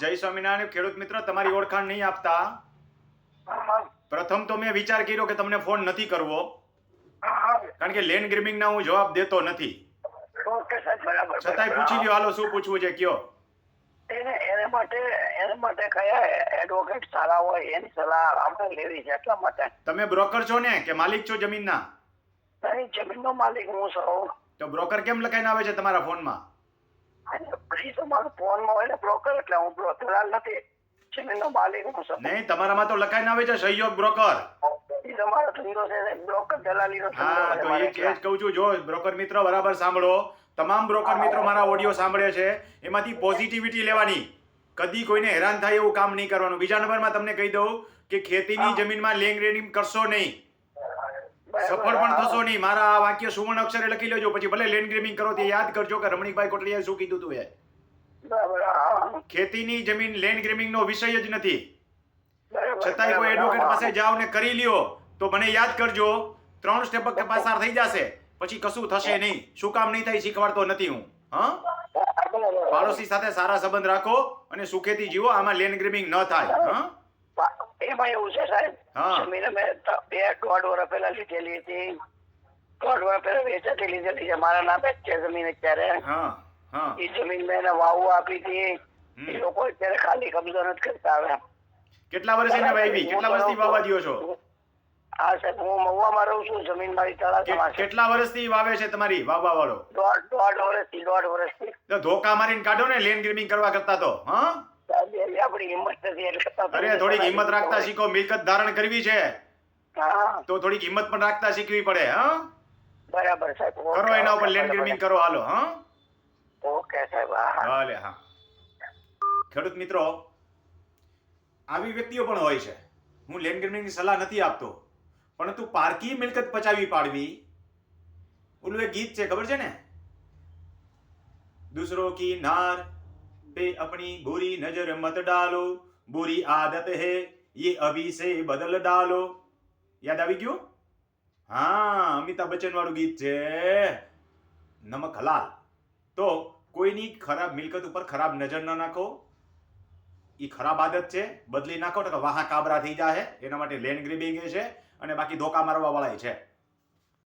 જય સ્વામિનારાયણ. ખેડૂત મિત્ર તમારી ઓળખાણ નહીં આપતા. પ્રથમ તો મેં વિચાર કર્યો કે તમને ફોન નથી કરવો. કારણ કે લેન્ડ ગ્રીમિંગના હું જવાબ દેતો નથી. છતાંય પૂછી ગયો હાલો શું પૂછવું છે કયો? એને માટે એને માટે કયા એડવોકેટ સારા હોય એની સલાહ આપણે લેવી છે એટલા માટે. તમે બ્રોકર છો ને કે માલિક છો જમીનના? નહીં જમીનનો માલિક હું છું. તો બ્રોકર કેમ લખાઈને આવે છે તમારા ફોનમાં? અને પછી તો મારો ફોનમાં હોય ને બ્રોકર એટલે હું દલાલ નથી. જમીનનો માલિક હું છું. નહીં તમારામાં તો લખાઈને આવે છે સહયોગ બ્રોકર તમારો ધંધો છે બ્રોકર દલાલીનો હા તો એ જ કહું છું જો બ્રોકર મિત્ર બરાબર સાંભળો તમામ બ્રોકર મિત્રો મારા ઓડિયો સાંભળે છે એમાંથી પોઝિટિવિટી લેવાની. કદી કોઈને હેરાન થાય એવું કામ નહીં કરવાનું. બીજા નંબરમાં તમને કહી દઉં કે ખેતીની જમીનમાં લેંગ રેડિંગ કરશો નહીં. સફળ પણ થશો નહીં. મારા આ વાક્ય સુવર્ણ અક્ષરે લખી લેજો પછી ભલે લેન્ડ ગ્રેમિંગ કરો તે યાદ કરજો કે રમણીકભાઈ કોટલીયાએ શું કીધું તું એ. ખેતીની જમીન લેન્ડ ગ્રેમિંગ નો વિષય જ નથી. છતાંય કોઈ એડવોકેટ પાસે જાવ ને કરી લ્યો તો મને યાદ કરજો ત્રણ સ્ટેપ પસાર થઈ જશે. પછી કશું થશે નહીં. શું કામ નહીં થાય શીખવાડતો નથી હું. હા? પાડોશી સાથે સારા સંબંધ રાખો અને સુખેથી જીવો આમાં લેન્ડ ગ્રેમિંગ ન થાય. હા? એમાં એવું છે સાહેબ હા. મેં બે દોઢ વર્ષ પહેલા લીધેલી હતી. દોઢ વર્ષ પહેલા વેચાતી લીધેલી છે. મારા નામે જ છે જમીન અત્યારે. હા. એ જમીન મેં વાવવા આપી હતી. એ લોકો અત્યારે ખાલી કબજો નથી કરતા હવે કેટલા વર્ષ એના ભાઈ કેટલા વર્ષથી વાવવા દ્યો છો? હા સાહેબ હું મહુવામાં રહું છું જમીન મારી તળાજામાં કેટલા વર્ષથી વાવે છે તમારી વાવવા વાળો દોઢ દોઢ વર્ષથી દોઢ વર્ષથી. તો ધોકા મારીને કાઢો ને લેન્ડ ગ્રીમિંગ કરવા કરતા તો હા? આપણી હિંમત નથી એટલે અરે થોડીક હિંમત રાખતા શીખો મિલકત ધારણ કરવી છે. તો થોડીક હિંમત પણ રાખતા શીખવી પડે હા? બરાબર સાહેબ કરો એના ઉપર લેન્ડ ગ્રીમિંગ કરો હાલો હા? ઓકે સાહેબ હા હા ભલે હા ખેડૂત મિત્રો આવી વ્યક્તિઓ પણ હોય છે હું લેન્ડ ગ્રેમિંગની સલાહ નથી આપતો પરંતુ પારકી મિલકત પચાવી પાડવી ઓલું એક ગીત છે ખબર છે ને दूसरों की नार पे अपनी बुरी नजर मत डालो बुरी आदत है ये अभी से बदल डालो યાદ આવી ગયું હા અમિતાભ બચ્ચન વાળું ગીત છે નમક હલાલ તો કોઈની ખરાબ મિલકત ઉપર ખરાબ નજર ન નાખો. એ ખરાબ આદત છે, બદલી નાખો તો વાહા કાબરા થઈ જાય એના માટે લેન્ડ ગ્રીબિંગ છે, અને બાકી ધોકા મારવા વાળા છે.